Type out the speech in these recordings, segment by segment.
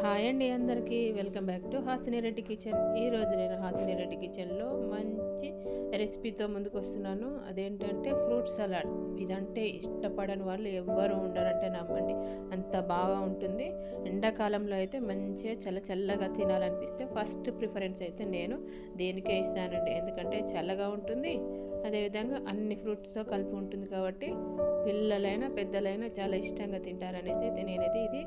Hi అండి అందరికీ. Welcome back to Hasini Reddy kitchen. ఈరోజు నేను హాసిని రెడ్డి కిచెన్లో మంచి రెసిపీతో ముందుకు వస్తున్నాను అదేంటంటే ఫ్రూట్ సలాడ్. ఇదంటే ఇష్టపడని వాళ్ళు ఎవ్వరు ఉండరంటే నమ్మండి. అంత బాగా ఉంటుంది. ఎండాకాలంలో అయితే మంచిగా చల్ల చల్లగా తినాలనిపిస్తే ఫస్ట్ ప్రిఫరెన్స్ అయితే నేను దేనికే ఇస్తానండి. ఎందుకంటే చల్లగా ఉంటుంది. అదేవిధంగా అన్ని ఫ్రూట్స్తో కలిపి ఉంటుంది కాబట్టి పిల్లలైనా పెద్దలైనా చాలా ఇష్టంగా తింటారనేసి అయితే నేనైతే ఇది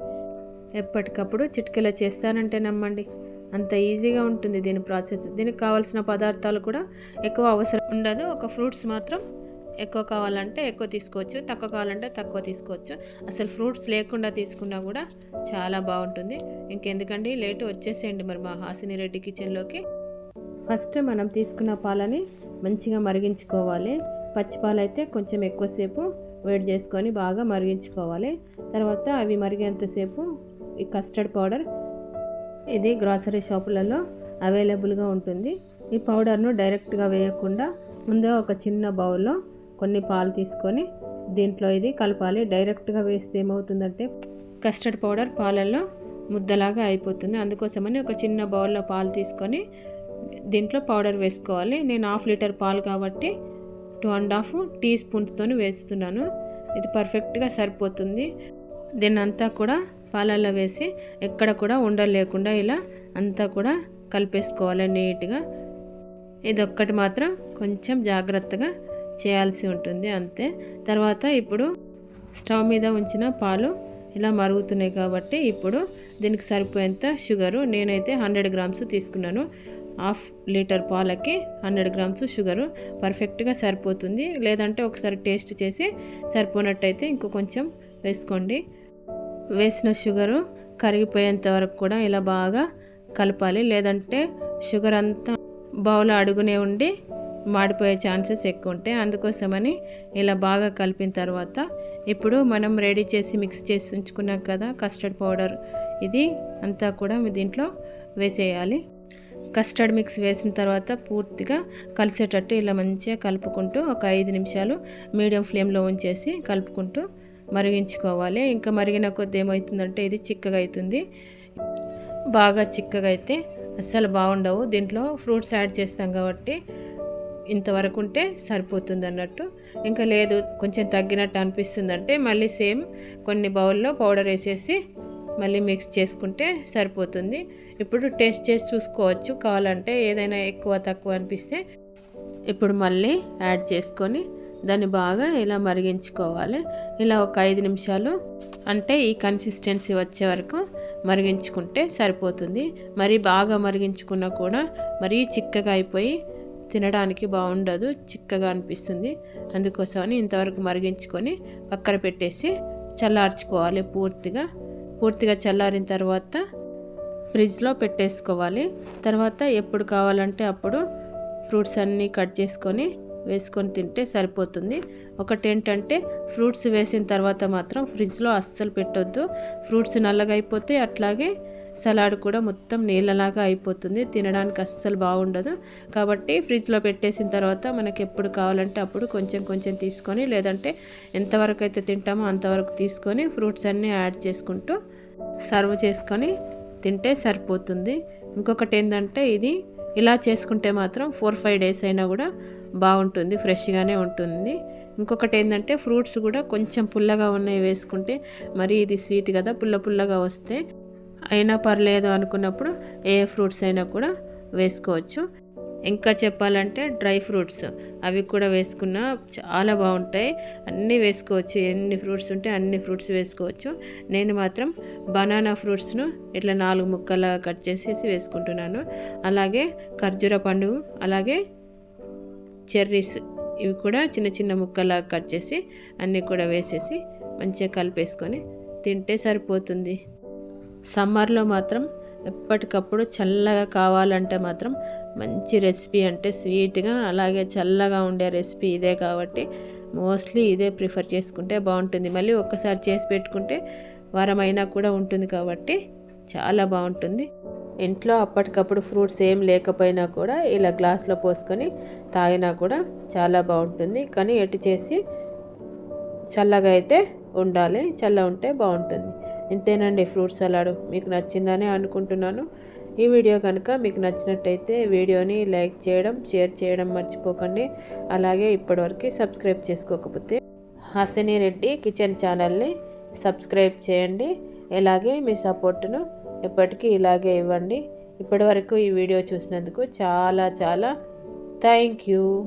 ఎప్పటికప్పుడు చిటికెలో చేస్తానంటే నమ్మండి. అంత ఈజీగా ఉంటుంది దీని ప్రాసెస్. దీనికి కావాల్సిన పదార్థాలు కూడా ఎక్కువ అవసరం ఉండదు. ఒక ఫ్రూట్స్ మాత్రం ఎక్కువ కావాలంటే ఎక్కువ తీసుకోవచ్చు. తక్కువ కావాలంటే తక్కువ తీసుకోవచ్చు. అసలు ఫ్రూట్స్ లేకుండా తీసుకున్నా కూడా చాలా బాగుంటుంది. ఇంకెందుకండి? లేటు వచ్చేసేయండి మరి మా హాసిని రెడ్డి కిచెన్లోకి. ఫస్ట్ మనం తీసుకున్న పాలని మంచిగా మరిగించుకోవాలి. పచ్చిపాలు అయితే కొంచెం ఎక్కువసేపు వేడి చేసుకొని బాగా మరిగించుకోవాలి. తర్వాత అవి మరిగేంతసేపు ఈ కస్టర్డ్ పౌడర్ ఇది గ్రాసరీ షాపులలో అవైలబుల్గా ఉంటుంది. ఈ పౌడర్ను డైరెక్ట్గా వేయకుండా ముందే ఒక చిన్న బౌల్లో కొన్ని పాలు తీసుకొని దీంట్లో ఇది కలపాలి. డైరెక్ట్గా వేస్తే ఏమవుతుందంటే కస్టర్డ్ పౌడర్ పాలల్లో ముద్దలాగా అయిపోతుంది. అందుకోసమని ఒక చిన్న బౌల్లో పాలు తీసుకొని దీంట్లో పౌడర్ వేసుకోవాలి. నేను హాఫ్ లీటర్ పాలు కాబట్టి టూ అండ్ హాఫ్ టీ స్పూన్స్తో వేస్తున్నాను. ఇది పర్ఫెక్ట్గా సరిపోతుంది. దీన్నంతా కూడా పాలల్లో వేసి ఎక్కడ కూడా ఉండలు లేకుండా ఇలా అంతా కూడా కలిపేసుకోవాలి నీట్గా. ఇది ఒక్కటి మాత్రం కొంచెం జాగ్రత్తగా చేయాల్సి ఉంటుంది అంతే. తర్వాత ఇప్పుడు స్టవ్ మీద ఉంచిన పాలు ఇలా మరుగుతున్నాయి కాబట్టి ఇప్పుడు దీనికి సరిపోయేంత షుగరు నేనైతే హండ్రెడ్ గ్రామ్స్ తీసుకున్నాను. హాఫ్ లీటర్ పాలకి హండ్రెడ్ గ్రామ్స్ షుగరు పర్ఫెక్ట్గా సరిపోతుంది. లేదంటే ఒకసారి టేస్ట్ చేసి సరిపోనట్టయితే ఇంకో కొంచెం వేసుకోండి. వేసిన షుగరు కరిగిపోయేంత వరకు కూడా ఇలా బాగా కలపాలి. లేదంటే షుగర్ అంతా బౌల్ అడుగునే ఉండి మాడిపోయే ఛాన్సెస్ ఎక్కువ ఉంటాయి. అందుకోసమని ఇలా బాగా కలిపిన తర్వాత ఇప్పుడు మనం రెడీ చేసి మిక్స్ చేసి ఉంచుకున్నాం కదా కస్టర్డ్ పౌడర్ ఇది అంతా కూడా దీంట్లో వేసేయాలి. కస్టర్డ్ మిక్స్ వేసిన తర్వాత పూర్తిగా కలిసేటట్టు ఇలా మంచిగా కలుపుకుంటూ ఒక ఐదు నిమిషాలు మీడియం ఫ్లేమ్లో ఉంచేసి కలుపుకుంటూ మరిగించుకోవాలి. ఇంకా మరిగిన కొద్ది ఏమవుతుందంటే ఇది చిక్కగా అవుతుంది బాగా చిక్కగా అయితే అస్సలు బాగుండవు. దీంట్లో ఫ్రూట్స్ యాడ్ చేస్తాం కాబట్టి ఇంతవరకు ఉంటే సరిపోతుంది అన్నట్టు ఇంకా లేదు కొంచెం తగ్గినట్టు అనిపిస్తుందంటే మళ్ళీ సేమ్ కొన్ని బౌల్లో పౌడర్ వేసేసి మళ్ళీ మిక్స్ చేసుకుంటే సరిపోతుంది. ఇప్పుడు టేస్ట్ చేసి చూసుకోవచ్చు. కావాలంటే ఏదైనా ఎక్కువ తక్కువ అనిపిస్తే ఇప్పుడు మళ్ళీ యాడ్ చేసుకొని దాన్ని బాగా ఇలా మరిగించుకోవాలి. ఇలా ఒక ఐదు నిమిషాలు అంటే ఈ కన్సిస్టెన్సీ వచ్చే వరకు మరిగించుకుంటే సరిపోతుంది. మరి బాగా మరిగించుకున్నా కూడా మరీ చిక్కగా అయిపోయి తినడానికి బాగుండదు చిక్కగా అనిపిస్తుంది. అందుకోసమని ఇంతవరకు మరిగించుకొని పక్కన పెట్టేసి చల్లార్చుకోవాలి పూర్తిగా. పూర్తిగా చల్లారిన తర్వాత ఫ్రిడ్జ్లో పెట్టేసుకోవాలి. తర్వాత ఎప్పుడు కావాలంటే అప్పుడు ఫ్రూట్స్ అన్నీ కట్ చేసుకొని వేసుకొని తింటే సరిపోతుంది. ఒకటి ఏంటంటే ఫ్రూట్స్ వేసిన తర్వాత మాత్రం ఫ్రిడ్జ్లో అస్సలు పెట్టొద్దు. ఫ్రూట్స్ నల్లగా అయిపోతే అట్లాగే సలాడ్ కూడా మొత్తం నీళ్ళలాగా అయిపోతుంది. తినడానికి అస్సలు బాగుండదు. కాబట్టి ఫ్రిడ్జ్లో పెట్టేసిన తర్వాత మనకి ఎప్పుడు కావాలంటే అప్పుడు కొంచెం కొంచెం తీసుకొని లేదంటే ఎంతవరకు అయితే తింటామో అంతవరకు తీసుకొని ఫ్రూట్స్ అన్నీ యాడ్ చేసుకుంటూ సర్వ్ చేసుకొని తింటే సరిపోతుంది. ఇంకొకటి ఏంటంటే ఇది ఇలా చేసుకుంటే మాత్రం ఫోర్ ఫైవ్ డేస్ అయినా కూడా బాగుంటుంది ఫ్రెష్గానే ఉంటుంది. ఇంకొకటి ఏంటంటే ఫ్రూట్స్ కూడా కొంచెం పుల్లగా ఉన్నాయి వేసుకుంటే మరి ఇది స్వీట్ కదా పుల్ల పుల్లగా వస్తే అయినా పర్లేదు అనుకున్నప్పుడు ఏ ఫ్రూట్స్ అయినా కూడా వేసుకోవచ్చు. ఇంకా చెప్పాలంటే డ్రై ఫ్రూట్స్ అవి కూడా వేసుకున్నా చాలా బాగుంటాయి. అన్నీ వేసుకోవచ్చు ఎన్ని ఫ్రూట్స్ ఉంటే అన్ని ఫ్రూట్స్ వేసుకోవచ్చు. నేను మాత్రం బనానా ఫ్రూట్స్ను ఇట్లా నాలుగు ముక్కలా కట్ చేసేసి వేసుకుంటున్నాను. అలాగే ఖర్జూర పండు అలాగే చెర్రీస్ ఇవి కూడా చిన్న చిన్న ముక్కలా కట్ చేసి అన్నీ కూడా వేసేసి మంచిగా కలిపేసుకొని తింటే సరిపోతుంది. సమ్మర్లో మాత్రం ఎప్పటికప్పుడు చల్లగా కావాలంటే మాత్రం మంచి రెసిపీ అంటే స్వీట్గా అలాగే చల్లగా ఉండే రెసిపీ ఇదే కాబట్టి మోస్ట్లీ ఇదే ప్రిఫర్ చేసుకుంటే బాగుంటుంది. మళ్ళీ ఒక్కసారి చేసి పెట్టుకుంటే వారమైనా కూడా ఉంటుంది కాబట్టి చాలా బాగుంటుంది. ఇంట్లో అప్పటికప్పుడు ఫ్రూట్స్ ఏం లేకపోయినా కూడా ఇలా గ్లాస్లో పోసుకొని తాగినా కూడా చాలా బాగుంటుంది. కానీ ఎటు చేసి చల్లగా అయితే ఉండాలి. చల్ల ఉంటే బాగుంటుంది. ఇంతేనండి ఫ్రూట్ సలాడ్. మీకు నచ్చిందని అనుకుంటున్నాను. ఈ వీడియో కనుక మీకు నచ్చినట్టయితే వీడియోని లైక్ చేయడం షేర్ చేయడం మర్చిపోకండి. అలాగే ఇప్పటివరకు సబ్స్క్రైబ్ చేసుకోకపోతే హాసిని రెడ్డి కిచెన్ ఛానల్ని సబ్స్క్రైబ్ చేయండి. ఇలాగే మీ సపోర్టును ఎప్పటికీ ఇలాగే ఇవ్వండి. ఇప్పటివరకు ఈ వీడియో చూసినందుకు చాలా చాలా థ్యాంక్ యూ.